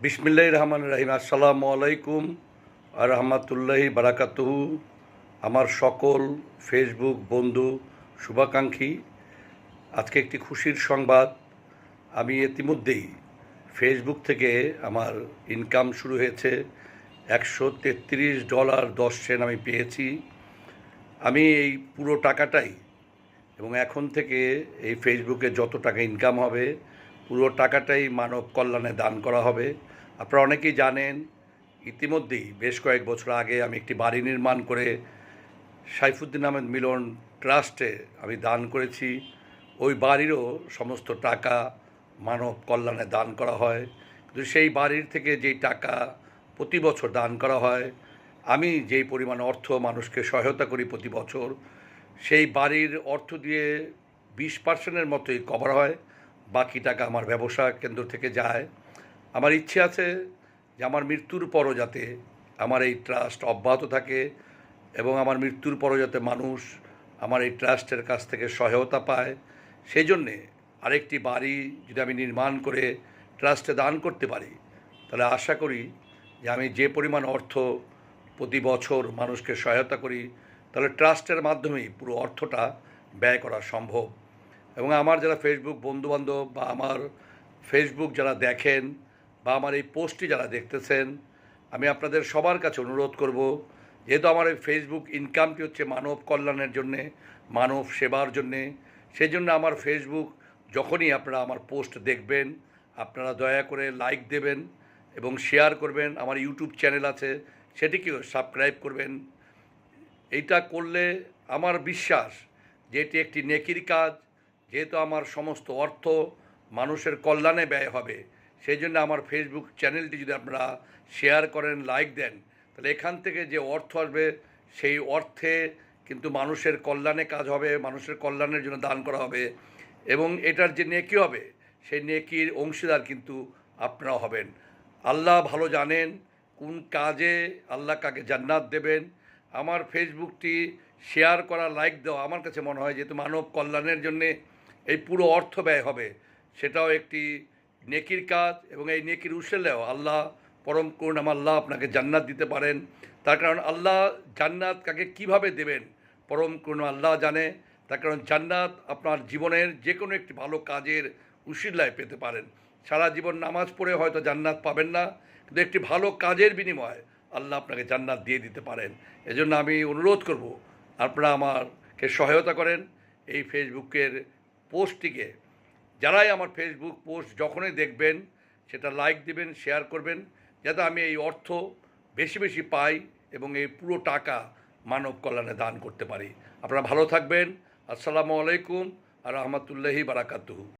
বিসমিল্লাহ রহমান রাহিম। আসসালামু আলাইকুম আর রহমাতুল্লাহি বারাকাতুহু। আমার সকল ফেসবুক বন্ধু, শুভাকাঙ্ক্ষী, আজকে একটি খুশির সংবাদ। আমি ইতিমধ্যেই ফেসবুক থেকে আমার ইনকাম শুরু হয়েছে। একশো তেত্রিশ ডলার দশ সেন্ট আমি পেয়েছি। আমি এই পুরো টাকাটাই এবং এখন থেকে এই ফেসবুকে যত টাকা ইনকাম হবে পুরো টাকাটাই মানব কল্যাণে দান করা হবে। আপনারা অনেকেই জানেন, ইতিমধ্যেই বেশ কয়েক বছর আগে আমি একটি বাড়ি নির্মাণ করে সাইফুদ্দিন আহমেদ মিলন ট্রাস্টে আমি দান করেছি। ওই বাড়িরও সমস্ত টাকা মানব কল্যাণে দান করা হয়। কিন্তু সেই বাড়ির থেকে যেই টাকা প্রতি বছর দান করা হয়, আমি যেই পরিমাণ অর্থ মানুষকে সহায়তা করি প্রতি বছর, সেই বাড়ির অর্থ দিয়ে বিশ পার্সেন্টের মতোই কভার হয়। বাকি টাকা আমার ব্যবসা কেন্দ্র থেকে যায়। আমার ইচ্ছে আছে যে আমার মৃত্যুর পরও যাতে আমার এই ট্রাস্ট অব্যাহত থাকে এবং আমার মৃত্যুর পরও যাতে মানুষ আমার এই ট্রাস্টের কাছ থেকে সহায়তা পায়। সেই জন্যে আরেকটি বাড়ি যদি আমি নির্মাণ করে ট্রাস্টে দান করতে পারি, তাহলে আশা করি যে আমি যে পরিমাণ অর্থ প্রতি বছর মানুষকে সহায়তা করি, তাহলে ট্রাস্টের মাধ্যমেই পুরো অর্থটা ব্যয় করা সম্ভব। এবং আমার যারা ফেসবুক বন্ধুবান্ধব বা আমার ফেসবুক যারা দেখেন বা আমার এই পোস্টটি যারা দেখতেছেন, আমি আপনাদের সবার কাছে অনুরোধ করব, যেহেতু আমার এই ফেসবুক ইনকামটি হচ্ছে মানব কল্যাণের জন্যে, মানব সেবার জন্যে সেই জন্য আমার ফেসবুক যখনই আপনারা আমার পোস্ট দেখবেন, আপনারা দয়া করে লাইক দেবেন এবং শেয়ার করবেন। আমার ইউটিউব চ্যানেল আছে, সেটিকেও সাবস্ক্রাইব করবেন। এইটা করলে আমার বিশ্বাস যে এটি একটি নেকির কাজ যেহেতু আমার সমস্ত অর্থ মানুষের কল্যাণে ব্যয় হবে, সেই জন্য আমার ফেসবুক চ্যানেলটি যদি আপনারা শেয়ার করেন লাইক দেন, তাহলে এখান থেকে যে অর্থ আসবে, সেই অর্থে কিন্তু মানুষের কল্যাণে কাজ হবে, মানুষের কল্যাণের জন্য দান করা হবে এবং এটার যে নেকি হবে, সেই নেকির অংশীদার কিন্তু আপনারা হবেন। আল্লাহ ভালো জানেন কোন কাজে আল্লাহ কাকে জান্নাত দেবেন। আমার ফেসবুকটি শেয়ার করা লাইক দেওয়া আমার কাছে মনে হয় যেহেতু মানব কল্যাণের জন্যে এই পুরো অর্থ ব্যয় হবে। সেটাও একটি নেকির কাজ এবং এই নেকির উসেলেও আল্লাহ পরম করুণাম আল্লাহ আপনাকে জান্নাত দিতে পারেন। তার কারণ আল্লাহ জান্নাত কাকে কীভাবে দেবেন? পরম করুণ আল্লাহ জানে। তার কারণ জান্নাত আপনার জীবনের যে কোনো একটি ভালো কাজের উশিল্লায় পেতে পারেন। সারা জীবন নামাজ পড়ে হয়তো জান্নাত পাবেন না, কিন্তু একটি ভালো কাজের বিনিময়ে আল্লাহ আপনাকে জান্নাত দিয়ে দিতে পারেন। এজন্য আমি অনুরোধ করব, আপনারা আমাকে সহায়তা করেন। এই ফেসবুকের পোস্টটিকে, যারাই আমার ফেসবুক পোস্ট যখনই দেখবেন, সেটা লাইক দিবেন শেয়ার করবেন, যাতে আমি এই অর্থ বেশি বেশি পাই এবং এই পুরো টাকা মানব কল্যাণে দান করতে পারি। আপনারা ভালো থাকবেন। আসসালামু আলাইকুম আর রহমতুল্লাহি বারাকাতুহু।